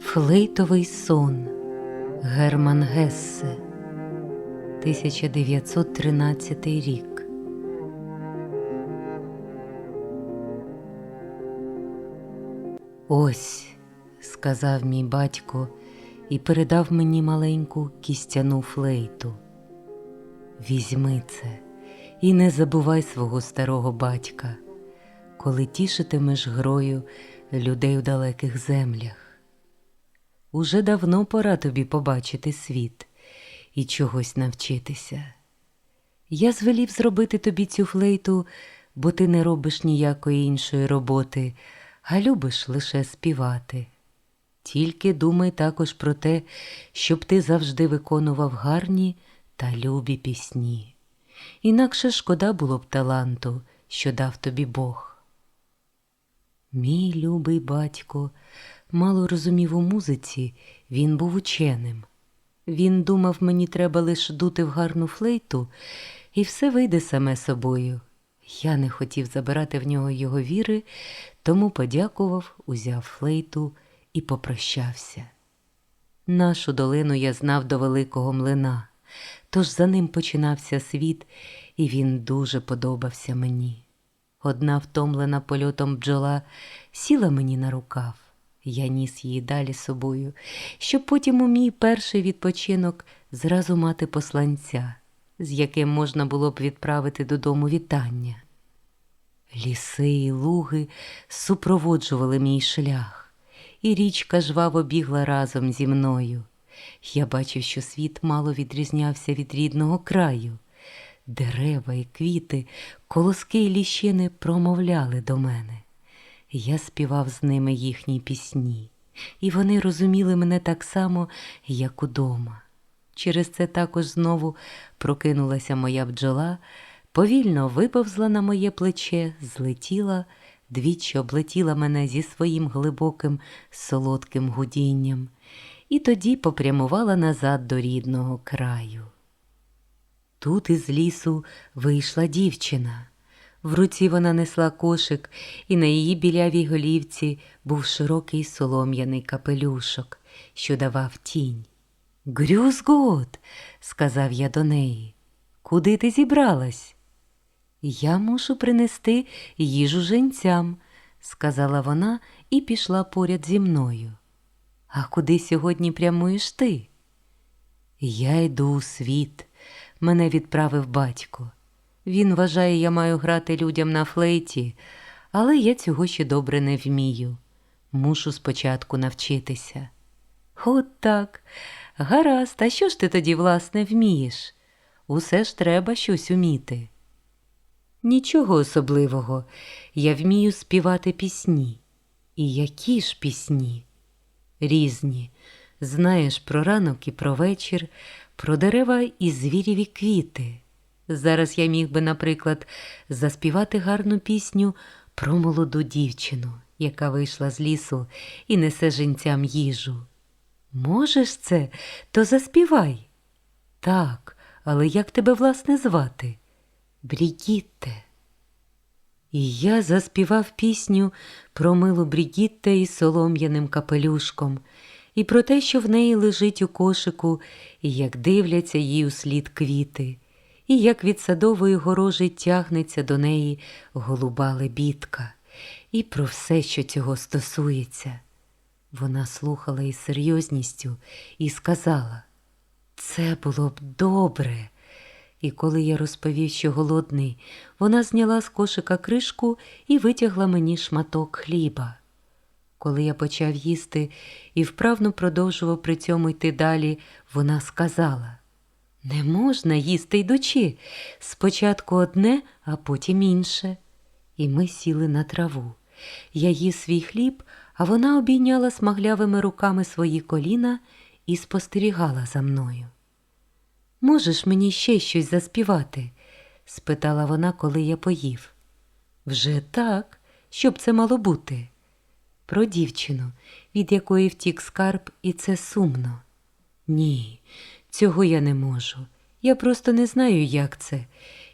Флейтовий сон Герман Гессе 1913 рік. Ось, сказав мій батько і передав мені маленьку кістяну флейту. Візьми це і не забувай свого старого батька, коли тішитимеш грою людей у далеких землях. Уже давно пора тобі побачити світ і чогось навчитися. Я звелів зробити тобі цю флейту, бо ти не робиш ніякої іншої роботи, а любиш лише співати. Тільки думай також про те, щоб ти завжди виконував гарні та любі пісні. Інакше шкода було б таланту, що дав тобі Бог. Мій любий батько мало розумів у музиці, він був ученим. Він думав, мені треба лише дути в гарну флейту, і все вийде саме собою. Я не хотів забирати в нього його віри, тому подякував, узяв флейту і попрощався. Нашу долину я знав до великого млина, тож за ним починався світ, і він дуже подобався мені. Одна втомлена польотом бджола сіла мені на рукав. Я ніс її далі собою, щоб потім у мій перший відпочинок зразу мати посланця, з яким можна було б відправити додому вітання. Ліси і луги супроводжували мій шлях, і річка жваво бігла разом зі мною. Я бачив, що світ мало відрізнявся від рідного краю. Дерева і квіти, колоски і ліщини промовляли до мене. Я співав з ними їхні пісні, і вони розуміли мене так само, як удома. Через це також знову прокинулася моя бджола, повільно виповзла на моє плече, злетіла, двічі облетіла мене зі своїм глибоким солодким гудінням, і тоді попрямувала назад до рідного краю. Тут із лісу вийшла дівчина. В руці вона несла кошик, і на її білявій голівці був широкий солом'яний капелюшок, що давав тінь. Грюзгот, сказав я до неї, куди ти зібралась? Я мушу принести їжу женцям, сказала вона і пішла поряд зі мною. А куди сьогодні прямуєш ти? Я йду у світ, мене відправив батько. Він вважає, я маю грати людям на флейті, але я цього ще добре не вмію. Мушу спочатку навчитися. От так. Гаразд, а що ж ти тоді, власне, вмієш? Усе ж треба щось уміти. Нічого особливого. Я вмію співати пісні. І які ж пісні? Різні. Знаєш про ранок і про вечір, про дерева і звірів і квіти. Зараз я міг би, наприклад, заспівати гарну пісню про молоду дівчину, яка вийшла з лісу і несе жінцям їжу. Можеш це, то заспівай. Так, але як тебе, власне, звати? Брігітте. І я заспівав пісню про милу Брігітте із солом'яним капелюшком, і про те, що в неї лежить у кошику, і як дивляться їй у слід квіти, і як від садової горожі тягнеться до неї голуба лебідка, і про все, що цього стосується. Вона слухала із серйозністю і сказала Це було б добре. І коли я розповів, що голодний, вона зняла з кошика кришку і витягла мені шматок хліба. Коли я почав їсти і вправно продовжував при цьому йти далі, вона сказала Не можна їсти йдучи, спочатку одне, а потім інше. І ми сіли на траву. Я їв свій хліб, а вона обійняла смаглявими руками свої коліна і спостерігала за мною. Можеш мені ще щось заспівати? спитала вона, коли я поїв. Вже так, що б це мало бути? Про дівчину, від якої втік скарб, і це сумно. Ні, цього я не можу. Я просто не знаю, як це,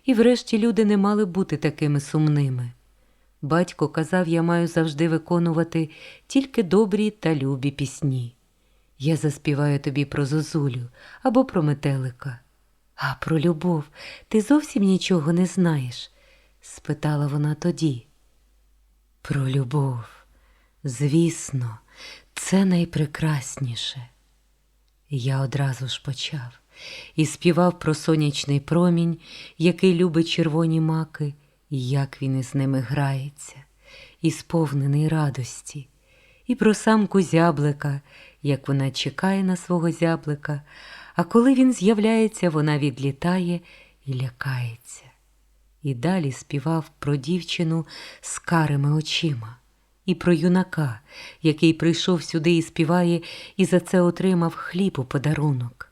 і врешті люди не мали бути такими сумними. Батько казав, я маю завжди виконувати тільки добрі та любі пісні. Я заспіваю тобі про зозулю або про метелика. А про любов ти зовсім нічого не знаєш? спитала вона тоді. Про любов, звісно, це найпрекрасніше. Я одразу ж почав. І співав про сонячний промінь, який любить червоні маки, і як він із ними грається, і сповнений радості, і про самку зяблика, як вона чекає на свого зяблика, а коли він з'являється, вона відлітає і лякається. І далі співав про дівчину з карими очима, і про юнака, який прийшов сюди і співає, і за це отримав хліб у подарунок.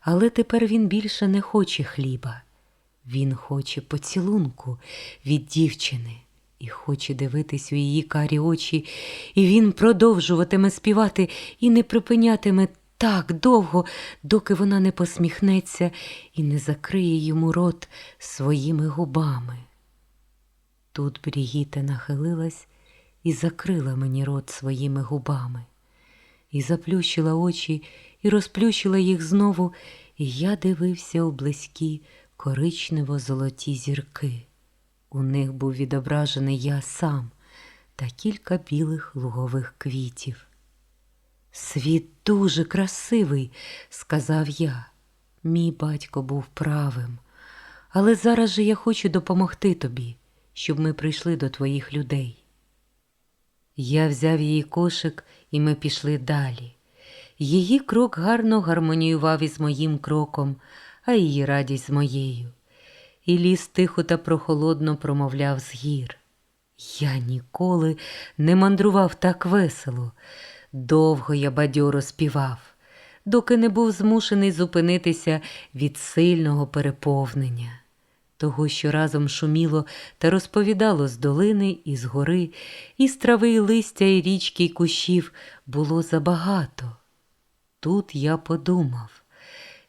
Але тепер він більше не хоче хліба. Він хоче поцілунку від дівчини і хоче дивитись у її карі очі, і він продовжуватиме співати і не припинятиме так довго, доки вона не посміхнеться і не закриє йому рот своїми губами. Тут Брігіта нахилилась і закрила мені рот своїми губами, і заплющила очі, і розплющила їх знову, і я дивився у близькі коричнево-золоті зірки. У них був відображений я сам та кілька білих лугових квітів. Світ дуже красивий, сказав я. Мій батько був правим, але зараз же я хочу допомогти тобі, щоб ми прийшли до твоїх людей. Я взяв її кошик, і ми пішли далі. Її крок гарно гармоніював із моїм кроком, а її радість з моєю. І ліс тихо та прохолодно промовляв з гір. Я ніколи не мандрував так весело. Довго я бадьоро співав, доки не був змушений зупинитися від сильного переповнення. Того, що разом шуміло та розповідало з долини і з гори, і з трави, і листя, і річки, і кущів було забагато. Тут я подумав,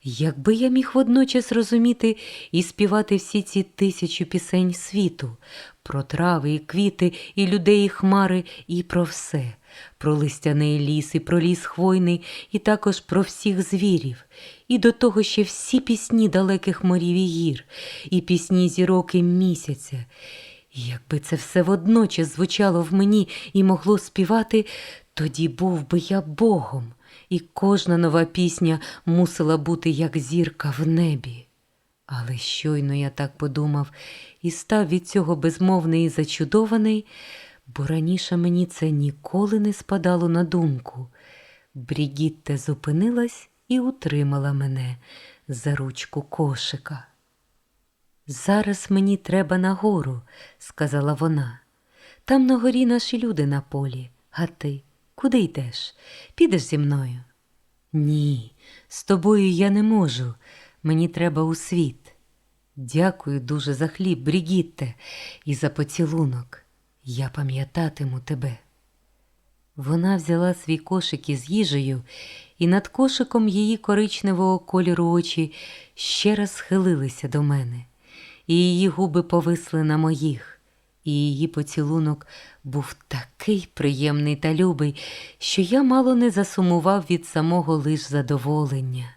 якби я міг водночас розуміти і співати всі ці тисячі пісень світу, про трави і квіти, і людей, і хмари, і про все, про листяний ліс, і про ліс хвойний, і також про всіх звірів, і до того ще всі пісні далеких морів і гір, і пісні зірок і місяця. І Якби це все водночас звучало в мені і могло співати, тоді був би я Богом, і кожна нова пісня мусила бути як зірка в небі. Але щойно я так подумав і став від цього безмовний і зачудований, бо раніше мені це ніколи не спадало на думку. Брігітте зупинилась і утримала мене за ручку кошика. Зараз мені треба нагору, сказала вона. Там на горі наші люди на полі, а ти куди йдеш? Підеш зі мною? Ні, з тобою я не можу. Мені треба у світ. Дякую дуже за хліб, Брігітте, і за поцілунок. Я пам'ятатиму тебе. Вона взяла свій кошик із їжею, і над кошиком її коричневого кольору очі ще раз схилилися до мене, і її губи повисли на моїх, і її поцілунок був такий приємний та любий, що я мало не засумував від самого лиш задоволення.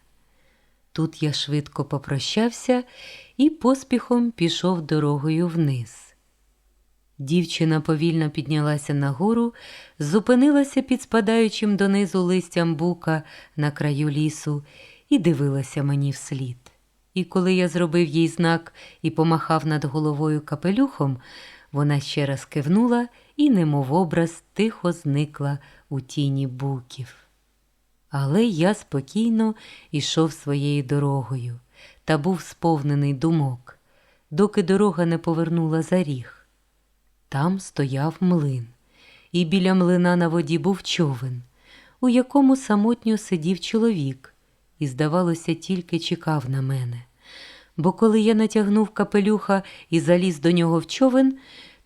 Тут я швидко попрощався і поспіхом пішов дорогою вниз. Дівчина повільно піднялася нагору, зупинилася під спадаючим донизу листям бука на краю лісу і дивилася мені вслід. І коли я зробив їй знак і помахав над головою капелюхом, вона ще раз кивнула і, немов образ, тихо зникла у тіні буків. Але я спокійно йшов своєю дорогою та був сповнений думок, доки дорога не повернула за ріг. Там стояв млин, і біля млина на воді був човен, у якому самотньо сидів чоловік, і, здавалося, тільки чекав на мене. Бо коли я натягнув капелюха і заліз до нього в човен,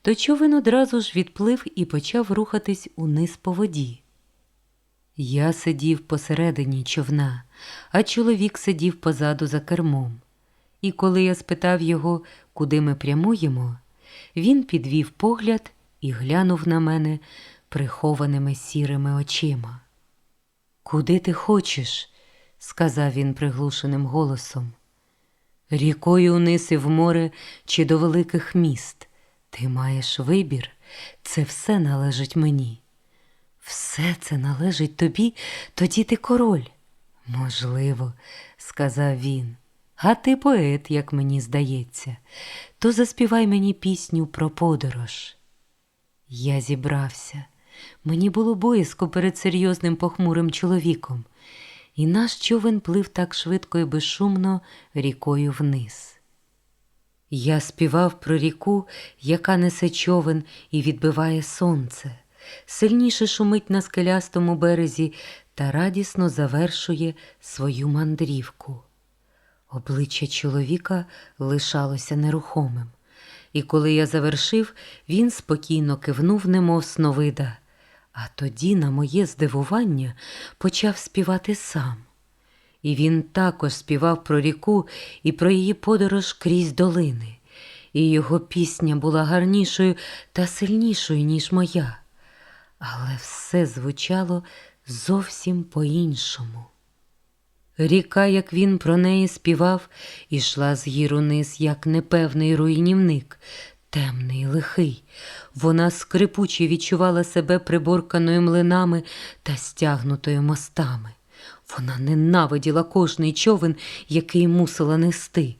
то човен одразу ж відплив і почав рухатись униз по воді. Я сидів посередині човна, а чоловік сидів позаду за кермом. І коли я спитав його, куди ми прямуємо, він підвів погляд і глянув на мене прихованими сірими очима. Куди ти хочеш? сказав він приглушеним голосом. Рікою униз і в море чи до великих міст. Ти маєш вибір, це все належить мені. Все це належить тобі, тоді ти король. Можливо, сказав він. А ти поет, як мені здається, то заспівай мені пісню про подорож. Я зібрався. Мені було боязко перед серйозним похмурим чоловіком, і наш човен плив так швидко і безшумно рікою вниз. Я співав про ріку, яка несе човен і відбиває сонце, сильніше шумить на скелястому березі та радісно завершує свою мандрівку. Обличчя чоловіка лишалося нерухомим, і коли я завершив, він спокійно кивнув, немов сновида, а тоді, на моє здивування, почав співати сам. І він також співав про ріку і про її подорож крізь долини, і його пісня була гарнішою та сильнішою, ніж моя, але все звучало зовсім по-іншому. Ріка, як він про неї співав, ішла з гір униз, як непевний руйнівник, темний, лихий. Вона скрипуче відчувала себе приборканою млинами та стягнутою мостами. Вона ненавиділа кожний човен, який мусила нести,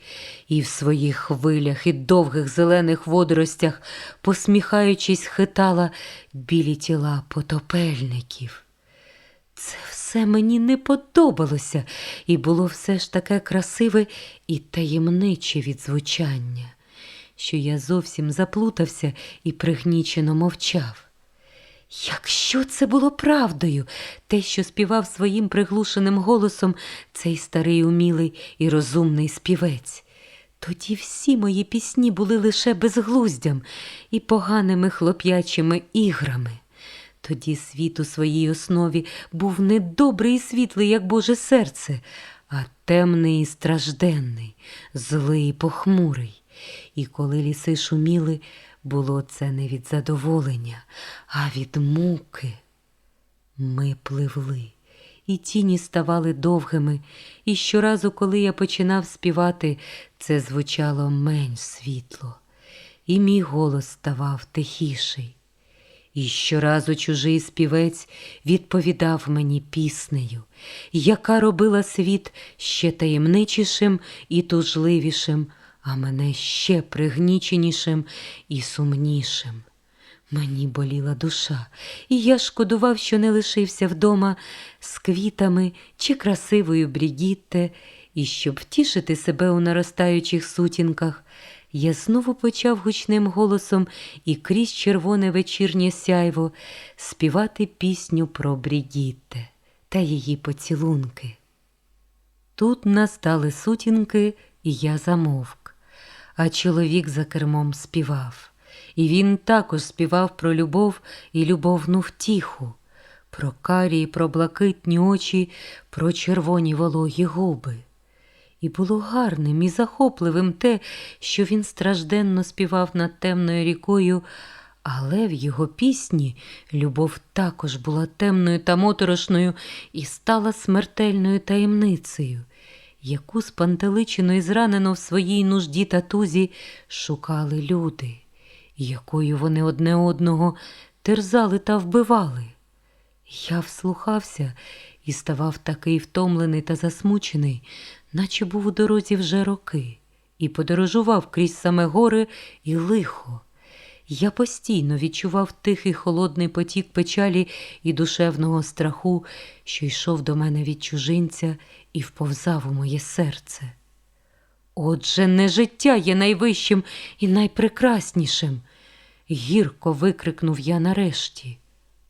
і в своїх хвилях і довгих зелених водоростях, посміхаючись, хитала білі тіла потопельників. Це все мені не подобалося, і було все ж таке красиве і таємниче від звучання, що я зовсім заплутався і пригнічено мовчав. Якщо це було правдою, те, що співав своїм приглушеним голосом цей старий умілий і розумний співець, тоді всі мої пісні були лише безглуздям і поганими хлоп'ячими іграми. Тоді світ у своїй основі був не добрий і світлий, як Боже серце, а темний і стражденний, злий і похмурий. І коли ліси шуміли, було це не від задоволення, а від муки. Ми пливли, і тіні ставали довгими, і щоразу, коли я починав співати, це звучало менш світло, і мій голос ставав тихіший. І щоразу чужий співець відповідав мені піснею, яка робила світ ще таємничішим і тужливішим, а мене ще пригніченішим і сумнішим. Мені боліла душа, і я шкодував, що не лишився вдома з квітами чи красивою Брігітте, і щоб втішити себе у наростаючих сутінках, я знову почав гучним голосом і крізь червоне вечірнє сяйво співати пісню про Брігітте та її поцілунки. Тут настали сутінки, і я замовк, а чоловік за кермом співав. І він також співав про любов і любовну втіху, про карі, про блакитні очі, про червоні вологі губи. І було гарним і захопливим те, що він стражденно співав над темною рікою, але в його пісні любов також була темною та моторошною і стала смертельною таємницею, яку спантеличено і зранено в своїй нужді та тузі шукали люди, якою вони одне одного терзали та вбивали. Я вслухався і ставав такий втомлений та засмучений, наче був у дорозі вже роки, і подорожував крізь саме гори і лихо. Я постійно відчував тихий холодний потік печалі і душевного страху, що йшов до мене від чужинця і вповзав у моє серце. Отже, не життя є найвищим і найпрекраснішим, гірко викрикнув я нарешті.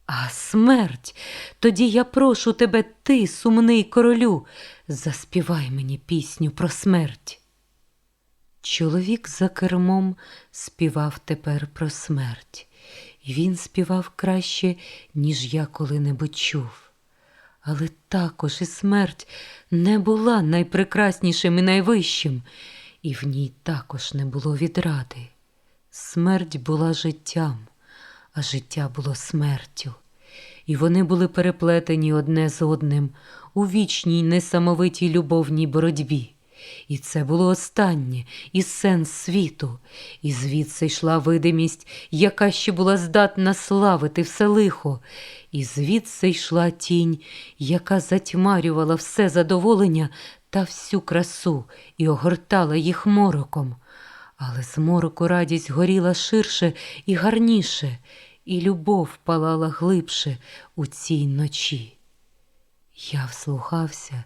А смерть, тоді я прошу тебе, ти, сумний королю, заспівай мені пісню про смерть. Чоловік за кермом співав тепер про смерть, і він співав краще, ніж я коли-небудь чув. Але також і смерть не була найпрекраснішим і найвищим, і в ній також не було відради. Смерть була життям, а життя було смертю. І вони були переплетені одне з одним у вічній несамовитій любовній боротьбі. І це було останнє і сенс світу, і звідси йшла видимість, яка ще була здатна славити все лихо, і звідси йшла тінь, яка затьмарювала все задоволення та всю красу і огортала їх мороком. Але з мороку радість горіла ширше і гарніше, і любов палала глибше у цій ночі. Я вслухався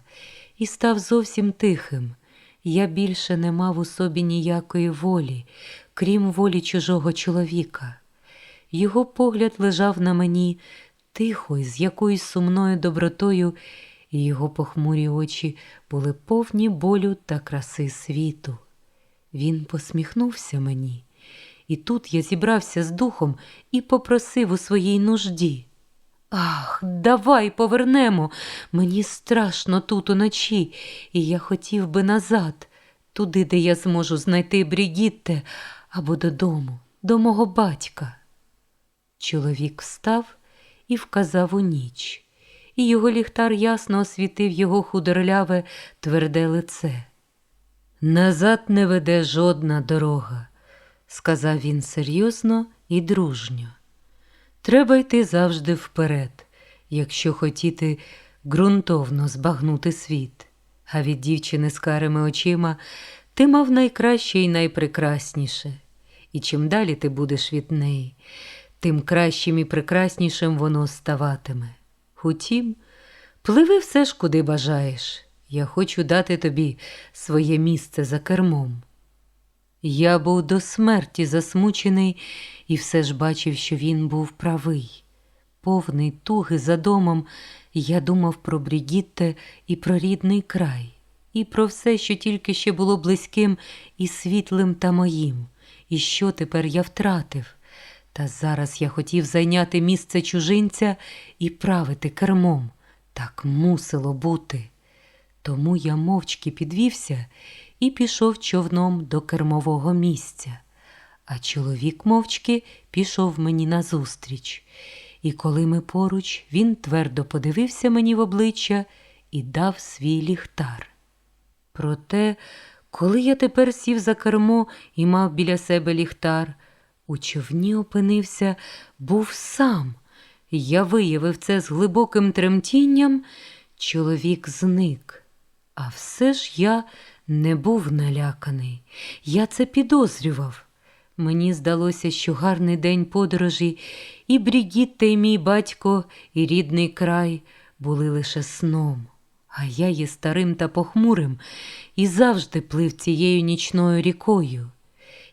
і став зовсім тихим. Я більше не мав у собі ніякої волі, крім волі чужого чоловіка. Його погляд лежав на мені тихо і з якоюсь сумною добротою, і його похмурі очі були повні болю та краси світу. Він посміхнувся мені, і тут я зібрався з духом і попросив у своїй нужді. Ах, давай повернемо. Мені страшно тут уночі, і я хотів би назад, туди, де я зможу знайти Брігітте, або додому, до мого батька. Чоловік встав і вказав у ніч, і його ліхтар ясно освітив його худорляве, тверде лице. Назад не веде жодна дорога, сказав він серйозно і дружньо. Треба йти завжди вперед, якщо хотіти ґрунтовно збагнути світ. А від дівчини з карими очима ти мав найкраще і найпрекрасніше. І чим далі ти будеш від неї, тим кращим і прекраснішим воно ставатиме. Утім, пливи все ж куди бажаєш. Я хочу дати тобі своє місце за кермом. Я був до смерті засмучений і все ж бачив, що він був правий. Повний туги за домом, я думав про Брігітте і про рідний край, і про все, що тільки ще було близьким і світлим та моїм, і що тепер я втратив. Та зараз я хотів зайняти місце чужинця і правити кермом. Так мусило бути. Тому я мовчки підвівся і пішов човном до кермового місця, а чоловік мовчки пішов мені назустріч. І коли ми поруч, він твердо подивився мені в обличчя і дав свій ліхтар. Проте, коли я тепер сів за кермо і мав біля себе ліхтар, у човні опинився, був сам. Я виявив це з глибоким тремтінням, чоловік зник. А все ж я не був наляканий, я це підозрював. Мені здалося, що гарний день подорожі, і Брігітта, і мій батько, і рідний край були лише сном, а я є старим та похмурим і завжди плив цією нічною рікою.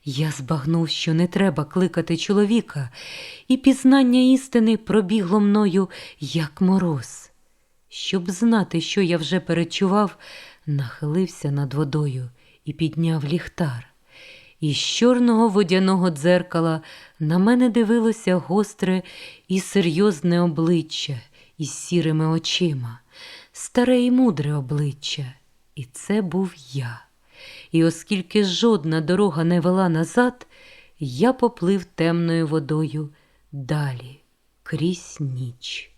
Я збагнув, що не треба кликати чоловіка, і пізнання істини пробігло мною, як мороз. Щоб знати, що я вже перечував, нахилився над водою і підняв ліхтар. Із чорного водяного дзеркала на мене дивилося гостре і серйозне обличчя із сірими очима, старе і мудре обличчя. І це був я. І оскільки жодна дорога не вела назад, я поплив темною водою далі, крізь ніч.